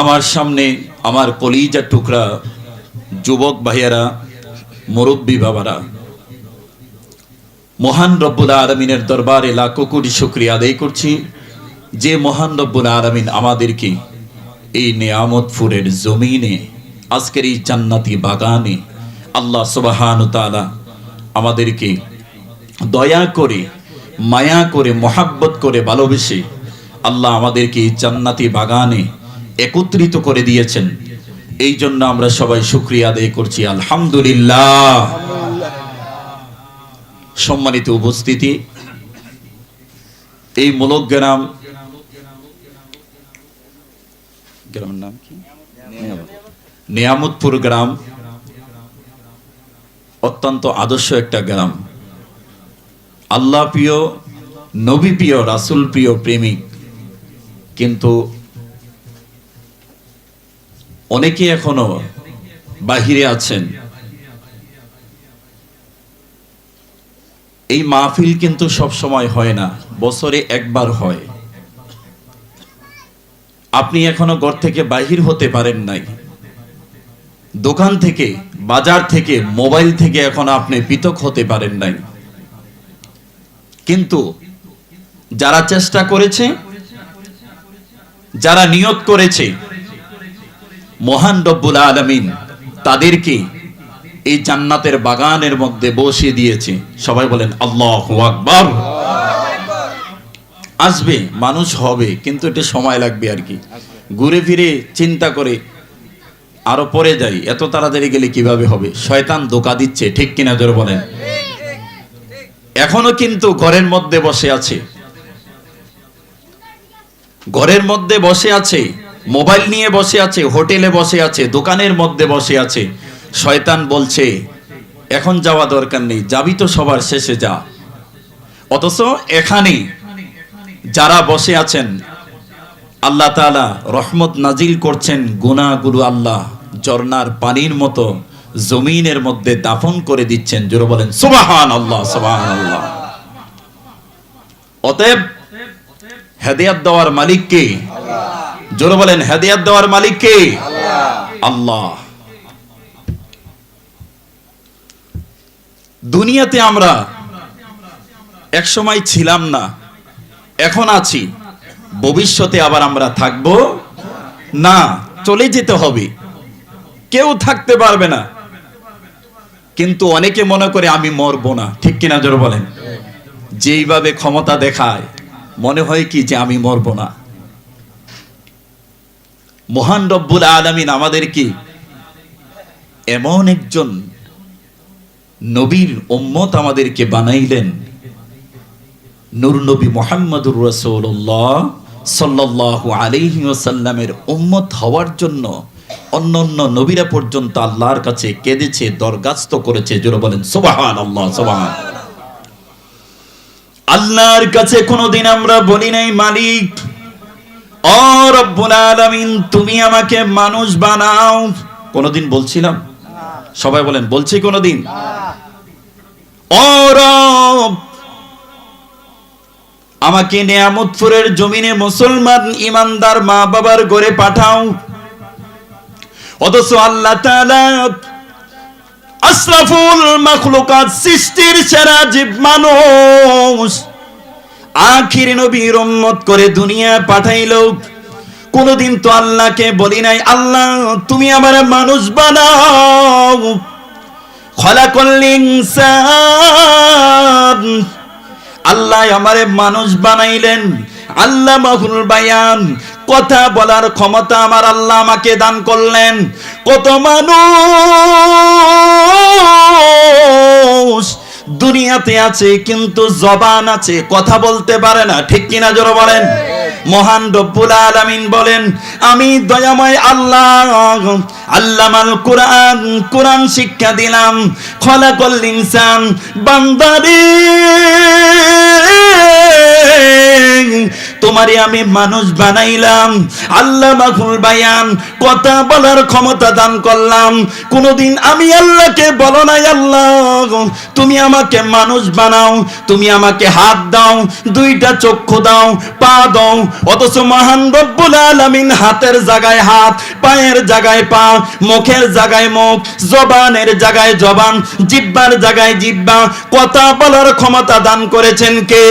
আমার সামনে আমার কলিজা টুকরা যুবক ভাইয়ারা, মুরব্বী বাবারা। মহান রব্বুল আলমিনের দরবারে লাখো কোটি শুক্রিয়া আদায় করছি যে মহান রব্বুল আলমিন আমাদেরকে এই নেয়ামতপুরের জমিনে, আজকের এই জান্নাতি বাগানে আল্লাহ সুবাহান তালা আমাদেরকে দয়া করে, মায়া করে, মহাব্বত করে ভালোবেসে আল্লাহ আমাদেরকে এই জান্নাতি বাগানে একত্রিত করে দিয়েছেন। এই জন্য আমরা সবাই শুক্রিয়া আদায় করছি। আলহামদুলিল্লাহ। সম্মানিত উপস্থিতি, এই মূলক গ্রাম, গ্রামের নাম কি? নিয়ামতপুর গ্রাম অত্যন্ত আদর্শ একটা গ্রাম। আল্লাহ প্রিয়, নবী প্রিয়, রাসুল প্রিয়, প্রেমিক। কিন্তু অনেকে এখনও বাহিরে আছেন। এই মাহফিল কিন্তু সব সময় হয় না, বছরে একবার হয়। আপনি এখনও ঘর থেকে বাহির হতে পারেন নাই। দোকান থেকে, বাজার থেকে, মোবাইল থেকে এখন আপনি পৃথক হতে পারেন নাই। কিন্তু যারা চেষ্টা করেছে, যারা নিয়ত করেছে মহান রব্বুল আলমিন তাদেরকে এই জান্নাতের বাগানের মধ্যে বসিয়ে দিয়েছে। সবাই বলেন, আল্লাহ আকবর। আসবে, মানুষ হবে, কিন্তু এটা সময় লাগবে আর কি। ঘুরে ফিরে চিন্তা করে আরও পরে যাই, এত তাড়াতাড়ি গেলে কীভাবে হবে? শয়তান ধোকা দিচ্ছে, ঠিক কিনা জোরে বলেন। এখনও কিন্তু ঘরের মধ্যে বসে আছে। ঘরের মধ্যে বসে আছে। মোবাইল নিয়ে বসে আছে, হোটেলে বসে আছে, দোকানের মধ্যে বসে আছে। শয়তান বলছে, এখন যাওয়া দরকার নেই, যাবি তো সবার শেষে যা। অথচ এখানে যারা বসে আছেন, আল্লাহ তাআলা রহমত নাজিল করছেন গুনাহগুলো আল্লাহ ঝর্ণার পানির মতো জমিনের মধ্যে দাফন করে দিচ্ছেন। জোরে বলেন সুবাহান আল্লাহ সুবাহান আল্লাহ অতএব হেদায়াত দেওয়ার মালিক কে জোরে বলেন হেদায়াত দেওয়ার মালিক কে? আল্লাহ। দুনিয়াতে আমরা এক সময় ছিলাম না এখন আছি। ভবিষ্যতে আবার আমরা থাকব না চলে যেতে হবে। কেউ থাকতে পারবে না। কিন্তু অনেকে মনে করে আমি মরবো না ঠিক কিনা জোর বলেন? যেইভাবে ক্ষমতা দেখায় মনে হয় কি যে আমি মরবো না। মহান রব্বুল আলমিন আমাদের কি এমন একজন নবীর উম্মত আমাদেরকে বানাইলেন। নূর নবী মোহাম্মদুর রসৌল্লাহ সাল্লাল্লাহু আলাইহি ওয়াসাল্লামের উম্মত হওয়ার জন্য অন্য অন্য নবীরা পর্যন্ত আল্লাহর কাছে কেঁদেছে দরগাস্ত করেছে। জোরে বলেন সুবহান আল্লাহ সুবহান। আল্লাহর কাছে কোনোদিন আমরা বলি নাই, মালিক তুমি আমাকে মানুষ বানাও। কোনোদিন বলছিলাম? সবাই বলেন, বলছি কোনোদিন? ও আমাকে নেয়ামতপুরের জমিনে মুসলমান ইমানদার মা বাবার ঘরে পাঠাও। অথচ আল্লাহ তাআলা আশরাফুল মাখলুকাত সৃষ্টির সেরা জীব মানুষ। আখির নবীর উম্মত করে দুনিয়া পাঠাইলো। কোনদিন তো আল্লাহকে বলি নাই, আল্লাহ, তুমি আমার মানুষ বানাও। আল্লাহ আমারে মানুষ বানাইলেন। আল্লাহ মাহুল বায়ান, কথা বলার ক্ষমতা আমার আল্লাহ আমাকে দান করলেন। কত মানুষ দুনিয়াতে আছে কিন্তু জবান আছে কথা বলতে পারে না ঠিক কিনা জোর বলেন? মহান রব্বুল আলামিন বলেন, আমি দয়াময় আল্লাহ, আল্লামাল কোরআন কোরআন শিক্ষা দিলাম, খলাকল ইনসান, বান্দারে, তোমারে আমি মানুষ বানাইলাম, আল্লাহ মাহুল বায়ান, কথা বলার ক্ষমতা দান করলাম, কোনদিন আমি আল্লাহকে বলো নাই, আল্লাহ, তুমি আমাকে মানুষ বানাও, তুমি আমাকে হাত দাও, দুইটা চক্ষু দাও, পা দাও অথচ মহান রব্বুল আলামিন হাতের জায়গায় হাত, পায়ের জায়গায় পা, মুখের জায়গায় মুখ, জবানের জায়গায় জবান, জিব্বার জায়গায় জিব্বা। কথা বলার ক্ষমতা দান করেছেন কে?